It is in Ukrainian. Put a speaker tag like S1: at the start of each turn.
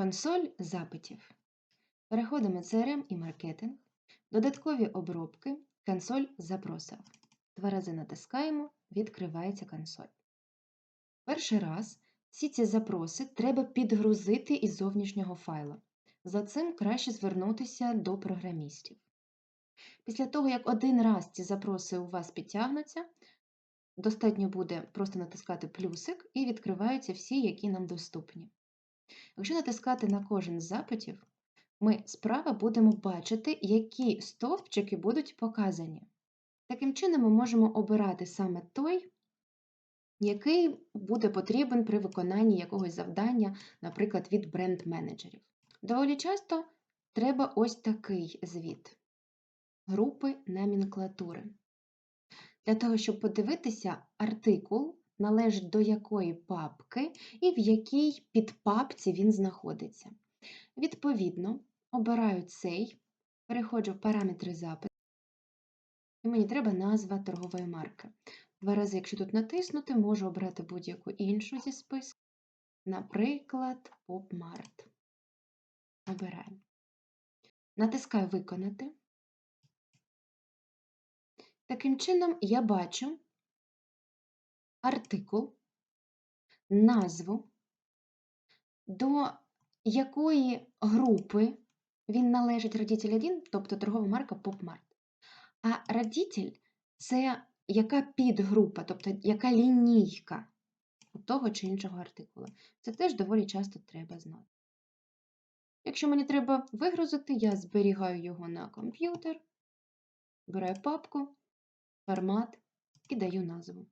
S1: Консоль запитів. Переходимо CRM і маркетинг, додаткові обробки, консоль запросів. Два рази натискаємо, відкривається консоль. Перший раз всі ці запроси треба підгрузити із зовнішнього файла. За цим краще звернутися до програмістів. Після того, як один раз ці запроси у вас підтягнуться, достатньо буде просто натискати плюсик і відкриваються всі, які нам доступні. Якщо натискати на кожен з запитів, ми справа будемо бачити, які стовпчики будуть показані. Таким чином, ми можемо обирати саме той, який буде потрібен при виконанні якогось завдання, наприклад, від бренд-менеджерів. Доволі часто треба ось такий звіт групи номенклатури. Для того, щоб подивитися, артикул належить до якої папки і в якій підпапці він знаходиться. Відповідно, обираю цей, переходжу в параметри запиту, і мені треба назва торгової марки. Два рази, якщо тут натиснути, можу обрати будь-яку іншу зі списку, наприклад, PopMart. Обираю. Натискаю Виконати. Таким чином, я бачу артикул, назву, до якої групи він належить родитель 1, тобто торгова марка PopMart. А родитель – це яка підгрупа, тобто яка лінійка того чи іншого артикула. Це теж доволі часто треба знати. Якщо мені треба вигрузити, я зберігаю його на комп'ютер, беру папку, формат і даю назву.